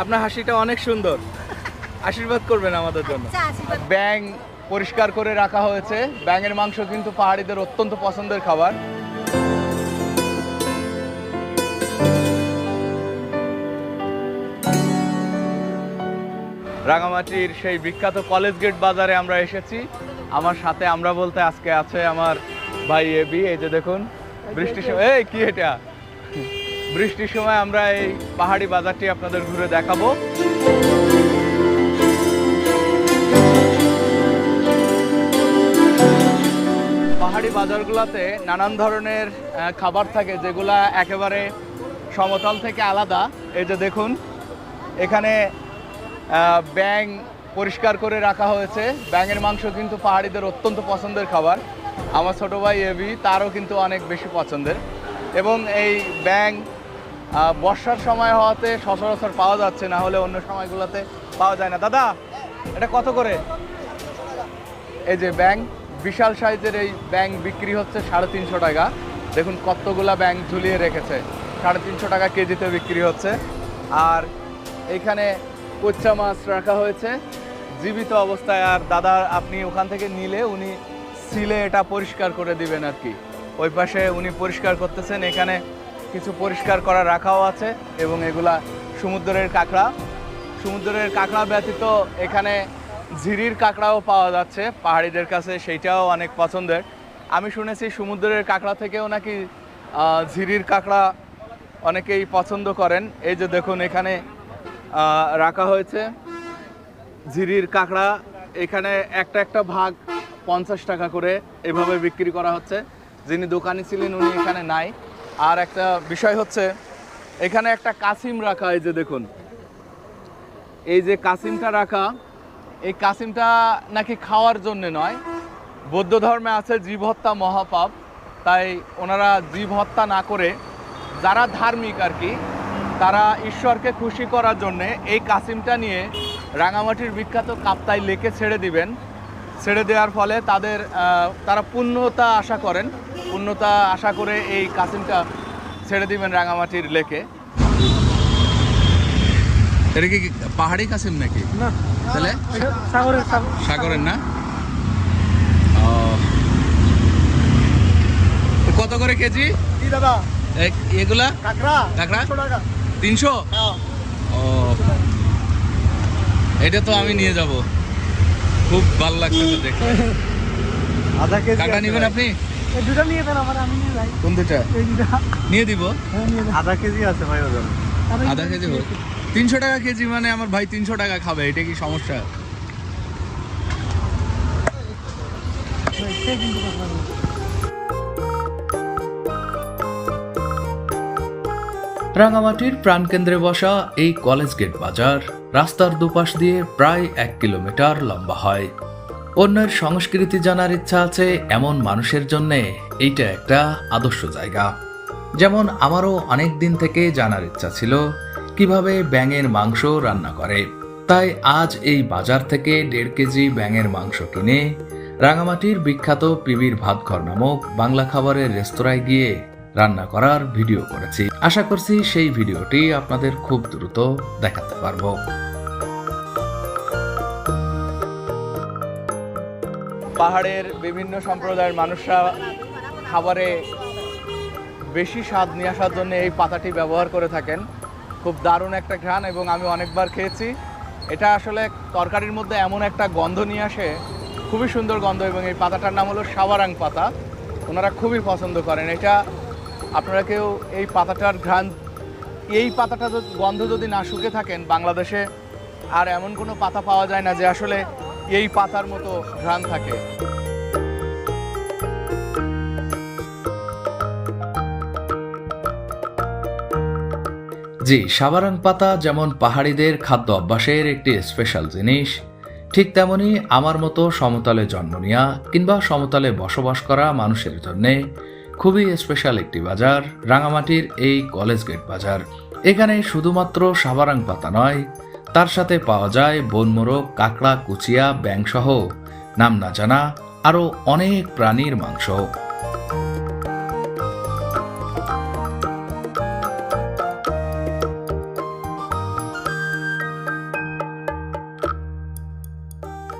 আপনার হাসিটা অনেক সুন্দর। আশীর্বাদ করবেন আমাদের জন্য। আচ্ছা ব্যাং পরিষ্কার করে রাখা হয়েছে। ব্যাঙের মাংস কিন্তু পাহাড়িদের অত্যন্ত পছন্দের খাবার। রাঙামাটির সেই বিখ্যাত কলেজ গেট বাজারে আমরা এসেছি। আমার সাথে আমরা বলতে আজকে আছে আমার ভাই এবি এই যে দেখুন বৃষ্টির সময় এই কি এটা? বৃষ্টির সময় আমরা এই পাহাড়ি বাজারটি আপনাদের ঘুরে দেখাবো। পাহাড়ি বাজারগুলোতে নানান ধরনের খাবার থাকে যেগুলা একেবারে সমতল থেকে আলাদা। এই যে দেখুন এখানে ব্যাং পরিষ্কার করে রাখা হয়েছে। ব্যাঙের মাংস কিন্তু পাহাড়িদের অত্যন্ত পছন্দের খাবার। আমার ছোটো ভাই এবি তারও কিন্তু অনেক বেশি পছন্দের। এবং এই ব্যাং আহ, বর্ষার সময় হওয়াতে সচরাচর পাওয়া যাচ্ছে, না হলে অন্য সময়গুলোতে পাওয়া যায় না। দাদা, এটা কত করে? এই যে ব্যাং বিশাল সাইজের এই ব্যাং বিক্রি হচ্ছে সাড়ে তিনশো টাকা। দেখুন কতগুলা ব্যাং ঝুলিয়ে রেখেছে। সাড়ে তিনশো টাকা কেজিতে বিক্রি হচ্ছে। আর এখানে কোচ্চা মাছ রাখা হয়েছে। জীবিত অবস্থায় আর দাদা, আপনি ওখান থেকে নিলে উনি সিলে এটা পরিষ্কার করে দিবেন আর কি। ওই পাশে উনি পরিষ্কার করতেছেন। এখানে কিছু পরিষ্কার করা রাখাও আছে এবং এগুলা সমুদ্রের কাঁকড়া। সমুদ্রের কাঁকড়া ব্যতীত এখানে ঝিরির কাঁকড়াও পাওয়া যাচ্ছে, পাহাড়িদের কাছে সেইটাও অনেক পছন্দের। আমি শুনেছি সমুদ্রের কাঁকড়া থেকেও নাকি ঝিরির কাঁকড়া অনেকেই পছন্দ করেন। এই যে দেখুন এখানে রাখা হয়েছে ঝিরির কাঁকড়া। এখানে একটা একটা ভাগ পঞ্চাশ টাকা করে এভাবে বিক্রি করা হচ্ছে। যিনি দোকানি ছিলেন উনি এখানে নাই। আর একটা বিষয় হচ্ছে, এখানে একটা কাসিম রাখা, এই যে দেখুন। এই যে কাসিমটা রাখা, এই কাসিমটা নাকি খাওয়ার জন্য নয়, বৌদ্ধ ধর্মে আছে জীব হত্যা মহাপাপ, তাই ওনারা জীব হত্যা না করে যারা ধার্মিক আর কি, তারা ঈশ্বরকে খুশি করার জন্যে এই কাসিমটা নিয়ে রাঙামাটির বিখ্যাত কাপ্তাই লেকে ছেড়ে দিবেন। ছেড়ে দেওয়ার ফলে তাদের তারা পুণ্যতা আশা করেন। পুণ্যতা আশা করে এই কাসিমটা ছেড়ে দিবেন রাঙামাটির লেকে। এটা কি পাহাড়ি কাসিম নাকি? না। তাহলে? সাগরের সাগরের না? ও। কত করে কেজি? কি দাদা। এগুলা? কাঁকড়া। কাঁকড়া? তিনশো হ্যাঁ। ও। এটা তো আমি নিয়ে যাব। খুব ভালো লাগতেছে দেখতে। আধা কেজি কাঁকড়া নেবেন আপনি? দুটা নিয়ে দেন আমার আমি নিয়ে যাই। কোন দুটা? এই দুটা। নিয়ে দিব? হ্যাঁ নিয়ে দেন। আধা কেজি আছে ভাই ওজন। আধা কেজি হোক। তিনশো টাকা কেজি মানে আমার ভাই তিনশো টাকা খাবে এটা কি সমস্যা? সে কিন্তু কথা বলে। রাঙামাটির প্রাণকেন্দ্রে বসা এই কলেজ গেট বাজার রাস্তার দুপাশ দিয়ে প্রায় এক কিলোমিটার লম্বা হয়। অন্যের সংস্কৃতি জানার ইচ্ছা আছে এমন মানুষের জন্যে, এইটা একটা আদর্শ জায়গা। যেমন আমারও অনেক দিন থেকে জানার ইচ্ছা ছিল কীভাবে ব্যাঙের মাংস রান্না করে। তাই আজ এই বাজার থেকে দেড় কেজি ব্যাঙের মাংস কিনে রাঙামাটির বিখ্যাত পিবির ভাতঘর নামক বাংলা খাবারের রেস্তোরাঁয় গিয়ে রান্না করার ভিডিও করেছি। আশা করছি সেই ভিডিওটি আপনাদের খুব দ্রুত দেখাতে পারব। পাহাড়ের বিভিন্ন সম্প্রদায়ের মানুষরা খাবারে বেশি স্বাদ নিয়ে আসার জন্য এই পাতাটি ব্যবহার করে থাকেন। খুব দারুণ একটা ঘ্রাণ এবং আমি অনেকবার খেয়েছি। এটা আসলে তরকারির মধ্যে এমন একটা গন্ধ নিয়ে আসে, খুবই সুন্দর গন্ধ এবং এই পাতাটার নাম হলো সাবারাং পাতা। ওনারা খুবই পছন্দ করেন। এটা আপনারা কেউ এই পাতাটার ঘ্রাণ, এই পাতাটা গন্ধ যদি না শুকে থাকেন, বাংলাদেশে আর এমন কোনো পাতা পাওয়া যায় না যে আসলে এই পাতার মতো ঘ্রাণ থাকে। জি সাবারাং পাতা যেমন পাহাড়িদের খাদ্য অভ্যাসের একটি স্পেশাল জিনিস, ঠিক তেমনি আমার মতো সমতলে জন্ম নেওয়া কিংবা সমতলে বসবাস করা মানুষের জন্যে খুবই স্পেশাল একটি বাজার, রাঙামাটির এই কলেজ গেট বাজার। এখানে শুধুমাত্র সাবারাং পাতা নয় তার সাথে পাওয়া যায় বনমোরগ, কাঁকড়া, কুচিয়া, ব্যাংসহ, নাম না জানা আরও অনেক প্রাণীর মাংস।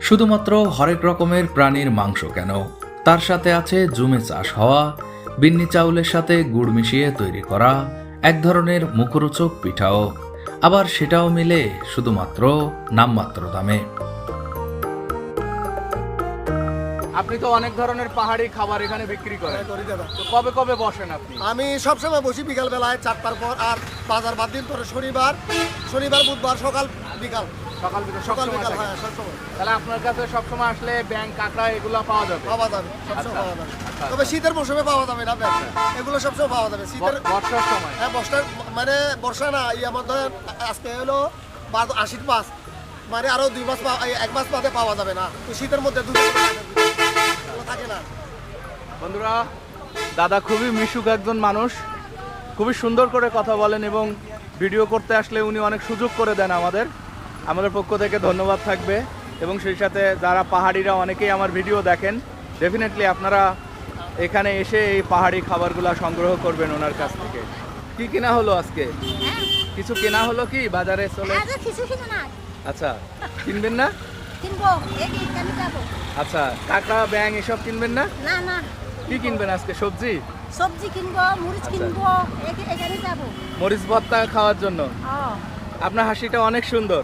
শুধুমাত্র হরেক রকমের প্রাণীর মাংস কেন? তার সাথে আছে জুমে চাষ হওয়া, বিন্নি চাউলের সাথে গুড় মিশিয়ে তৈরি করা, এক ধরনের মুখরোচক পিঠাও। আবার সেটাও মিলে শুধুমাত্র নামমাত্র দামে। আপনি তো অনেক ধরনের পাহাড়ি খাবার এখানে বিক্রি করেন। তো কবে কবে বসেন আপনি? আমি সবসময় বসি বিকাল বেলায় চারটার পর আর বাজার বাদ দিন পরে শনিবার। শনিবার বুধবার সকাল বিকাল। সকাল বিকাল হ্যাঁ তাহলে আপনার কাছে সবসময় আসলে ব্যাংক কাঁকড়া এগুলো পাওয়া যাবে? পাওয়া যাবে সবসময় আচ্ছা, পাওয়া যাবে। আচ্ছা, তবে শীতের মৌসুমে পাওয়া যাবে না এগুলো সবসময় পাওয়া যাবে। শীতের বর্ষার সময়। হ্যাঁ বর্ষার মানে বর্ষা না ইয়ে মধ্যে আজকে হলো বারো আশির মাস। মানে আরও দুই মাস এক মাস বাদে পাওয়া যাবে না। তো শীতের মধ্যে দুই থাকে না। বন্ধুরা দাদা খুবই মিশুক একজন মানুষ। খুবই সুন্দর করে কথা বলেন এবং ভিডিও করতে আসলে উনি অনেক সুযোগ করে দেন আমাদের। আমাদের পক্ষ থেকে ধন্যবাদ থাকবে এবং সেই সাথে যারা পাহাড়িরা অনেকেই আমার ভিডিও দেখেন ডেফিনেটলি আপনারা এখানে এসে এই পাহাড়ি খাবারগুলো সংগ্রহ করবেন ওনার কাছ থেকে। কি কেনা হলো আজকে? কিছু কেনা হলো কি? বাজারে চলে? আচ্ছা কিনবেন না? আচ্ছা কাঁকড়া ব্যাং এসব কিনবেন না? না না। কি কিনবেন আজকে? সবজি? সবজি কিনবো মরিচ আচ্ছা। কিনবো। এখানে যাব। মরিচ ভর্তা খাওয়ার জন্য? আপনার হাসিটা অনেক সুন্দর।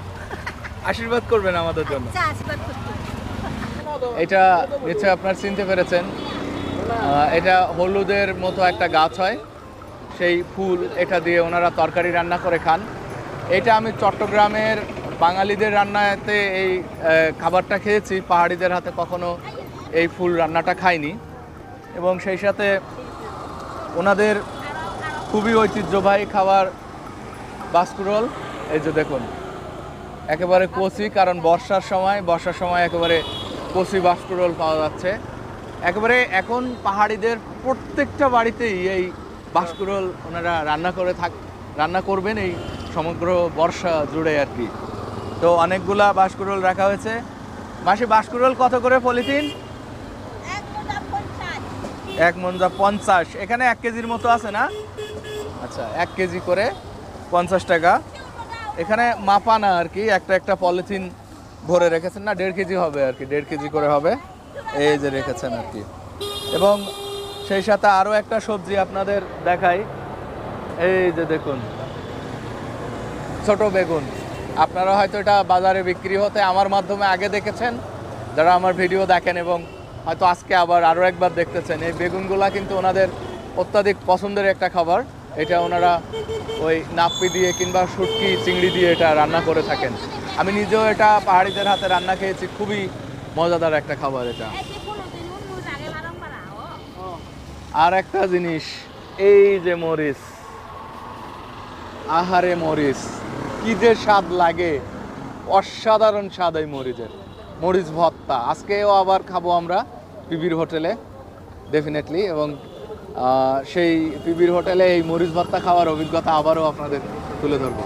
আশীর্বাদ করবেন আমাদের জন্য। করতে এটা নিশ্চয় আপনার চিনতে পেরেছেন। এটা হলুদের মতো একটা গাছ হয়। সেই ফুল এটা দিয়ে ওনারা তরকারি রান্না করে খান। এটা আমি চট্টগ্রামের বাঙালিদের রান্নাতে এই খাবারটা খেয়েছি। পাহাড়িদের হাতে কখনো এই ফুল রান্নাটা খাইনি। এবং সেই সাথে ওনাদের খুবই ঐতিহ্যবাহী খাবার বাস্কুরোল। এই যে দেখুন একেবারে কচি কারণ বর্ষার সময় বর্ষার সময় একেবারে কচি বাস্কুরোল পাওয়া যাচ্ছে। একেবারে এখন পাহাড়িদের প্রত্যেকটা বাড়িতেই এই বাস্কুরোল ওনারা রান্না করে থাক রান্না করবেন এই সমগ্র বর্ষা জুড়ে আর কি। তো অনেকগুলা বাস্কুরোল রাখা হয়েছে। মাসে বাস্কুরোল কত করে পলিথিন? এক মঞ্জা পঞ্চাশ। এখানে এক কেজির মতো আছে না? আচ্ছা এক কেজি করে পঞ্চাশ টাকা। এখানে মাপা না আর কি, একটা একটা পলিথিন ভরে রেখেছেন না, দেড় কেজি হবে আর কি, দেড় কেজি করে হবে। এই যে রেখেছেন আর কি। এবং সেই সাথে আরও একটা সবজি আপনাদের দেখাই। এই যে দেখুন, ছোট বেগুন। আপনারা হয়তো এটা বাজারে বিক্রি হতে আমার মাধ্যমে আগে দেখেছেন, যারা আমার ভিডিও দেখেন এবং হয়তো আজকে আবার আরও একবার দেখতেছেন, এই বেগুনগুলা কিন্তু ওনাদের অত্যাধিক পছন্দের একটা খাবার। এটা ওনারা ওই নাপ্পি দিয়ে কিংবা শুটকি, চিংড়ি দিয়ে এটা রান্না করে থাকেন। আমি নিজেও এটা পাহাড়িদের হাতে রান্না খেয়েছি, খুবই মজাদার একটা খাবার এটা। আর একটা জিনিস, এই যে মরিচ। আহারে মরিচ, কি যে স্বাদ লাগে। অসাধারণ স্বাদ এই মরিচের। মরিচ ভর্তা। আজকেও আবার খাব আমরা পিবির হোটেলে ডেফিনেটলি এবং সেই পিবির হোটেলে এই মরিচ ভর্তা খাওয়ার অভিজ্ঞতা আবারও আপনাদের তুলে ধরবো।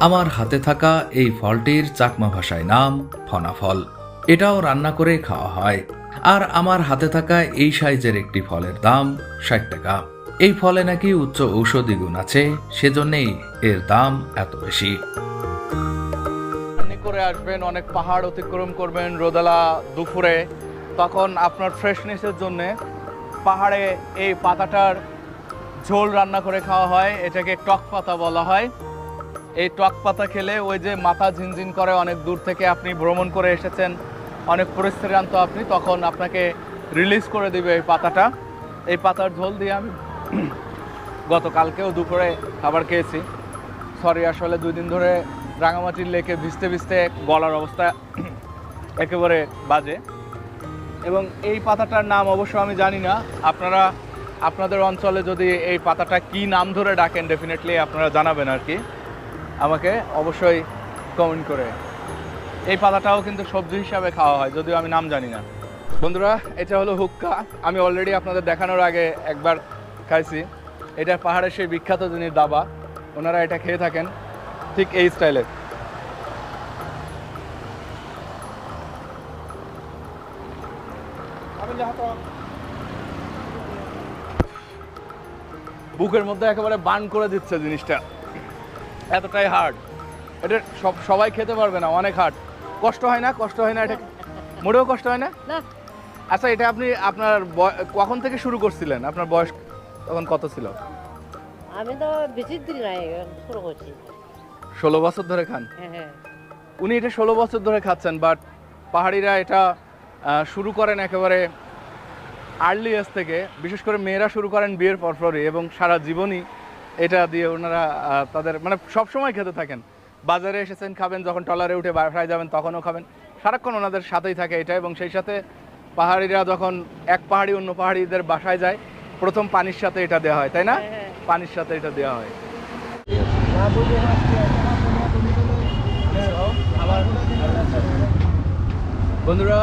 আমার হাতে থাকা এই ফলটির চাকমা ভাষায় নাম ফনাফল। এটাও রান্না করে খাওয়া হয়। আর আমার হাতে থাকা এই সাইজের একটি ফলের দাম ষাট টাকা। এই ফলে নাকি উচ্চ ঔষধি গুণ আছে সেজন্যেই এর দাম এত বেশি। করে আসবেন অনেক পাহাড় অতিক্রম করবেন রোদালা দুপুরে। তখন আপনার ফ্রেশনেসের জন্য পাহাড়ে এই পাতাটার ঝোল রান্না করে খাওয়া হয়। এটাকে টক পাতা বলা হয়। এই টক পাতা খেলে ওই যে মাথা ঝিনঝিন করে, অনেক দূর থেকে আপনি ভ্রমণ করে এসেছেন, অনেক পরিশ্রান্ত আপনি, তখন আপনাকে রিলিজ করে দিবে এই পাতাটা। এই পাতার ঝোল দিয়ে আমি গতকালকেও দুপুরে খাবার খেয়েছি। সরি আসলে দুই দিন ধরে রাঙামাটির লেকে ভিজতে ভিজতে গলার অবস্থা একেবারে বাজে। এবং এই পাতাটার নাম অবশ্য আমি জানি না। আপনারা, আপনাদের অঞ্চলে যদি এই পাতাটা কি নাম ধরে ডাকেন ডেফিনেটলি আপনারা জানাবেন আর কি। আমাকে অবশ্যই কমেন্ট করে। এই পাতাটাও কিন্তু সবজি হিসাবে খাওয়া হয়, যদিও আমি নাম জানি না। বন্ধুরা, এটা হলো হুক্কা। আমি অলরেডি আপনাদের দেখানোর আগে একবার খাইছি। এটা পাহাড়ের সেই বিখ্যাত জিনিস দাবা, ওনারা এটা খেয়ে থাকেন, ঠিক এই স্টাইলের বুকের মধ্যে একেবারে বান করে দিচ্ছে জিনিসটা। এতটাই হার্ড এটা সব সবাই খেতে পারবে না অনেক হাট কষ্ট হয় না? কষ্ট হয় না এটা? মোটেও কষ্ট হয় না? না। আচ্ছা এটা আপনি আপনার কখন থেকে শুরু করছিলেন? আপনার বয়স তখন কত ছিল? আমি তো বেশি দিন নাই শুরু করছি। ষোলো বছর ধরে খান? হ্যাঁ হ্যাঁ। উনি এটা ষোলো বছর ধরে খাচ্ছেন বাট পাহাড়িরা এটা শুরু করেন একেবারে আর্লি এজ থেকে। বিশেষ করে মেয়েরা শুরু করেন বিয়ের পরপরই এবং সারা জীবনই এটা দিয়ে ওনারা তাদের মানে সব সময় খেতে থাকেন। বাজারে এসেছেন খাবেন যখন টলারে উঠে বাসায় যাবেন তখনও খাবেন। সারাক্ষণ ওনাদের সাথেই থাকে এটা এবং সেই সাথে পাহাড়িরা যখন এক পাহাড়ি অন্য পাহাড়িদের বাসায় যায় প্রথম পানির সাথে এটা দেওয়া হয় তাই না? হ্যাঁ। পানির সাথে এটা দেওয়া হয়। বন্ধুরা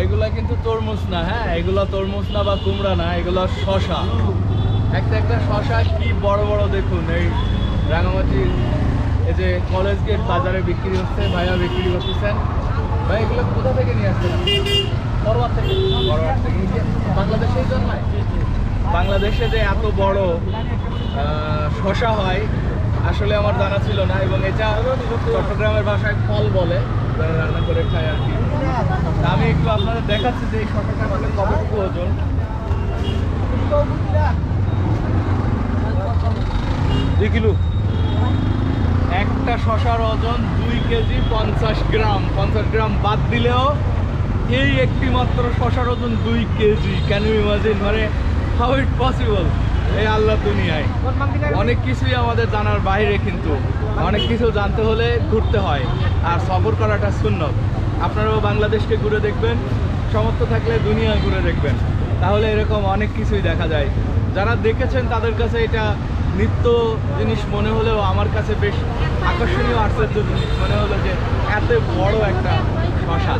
এগুলা কিন্তু তরমুজ না হ্যাঁ? এগুলা তরমুজ না বা কুমড়া না এগুলা শশা একটা একটা শশা কি বড় বড় দেখুন এই রাঙামাটির এই যে কলেজ গেট বাজারে বিক্রি হচ্ছে ভাইয়া বিক্রি করতেছেন। ভাই এগুলো কোথা থেকে নিয়ে আসছেন? বড়োয়ার থেকে। বড়োয়ার থেকে বাংলাদেশেই জন্মায় বাংলাদেশে যে এত বড় শশা হয় আসলে আমার জানা ছিল না এবং এটা চট্টগ্রামের ভাষায় ফল বলে রান্না করে খায় আর কি। আমি একটু আপনাদের দেখাচ্ছি যে এই কতটুকু ওজন? দুই কিলো একটা শশার ওজন দুই কেজি পঞ্চাশ গ্রাম। পঞ্চাশ গ্রাম বাদ দিলেও এই একটি মাত্র শশার ওজন দুই কেজি। ক্যান ইউ ইমাজিন মানে হাউ ইট পসিবল এই আল্লাহ দুনিয়ায়। অনেক কিছুই আমাদের জানার বাইরে কিন্তু। অনেক কিছু জানতে হলে ঘুরতে হয়। আর সফর করাটা শূন্য আপনারাও বাংলাদেশকে ঘুরে দেখবেন, সমর্থ থাকলে দুনিয়া ঘুরে দেখবেন। তাহলে এরকম অনেক কিছুই দেখা যায়। যারা দেখেছেন তাদের কাছে এটা নিত্য জিনিস মনে হলেও আমার কাছে বেশ আকর্ষণীয়, আশ্চর্য জিনিস মনে হলো যে এত বড় একটা শশা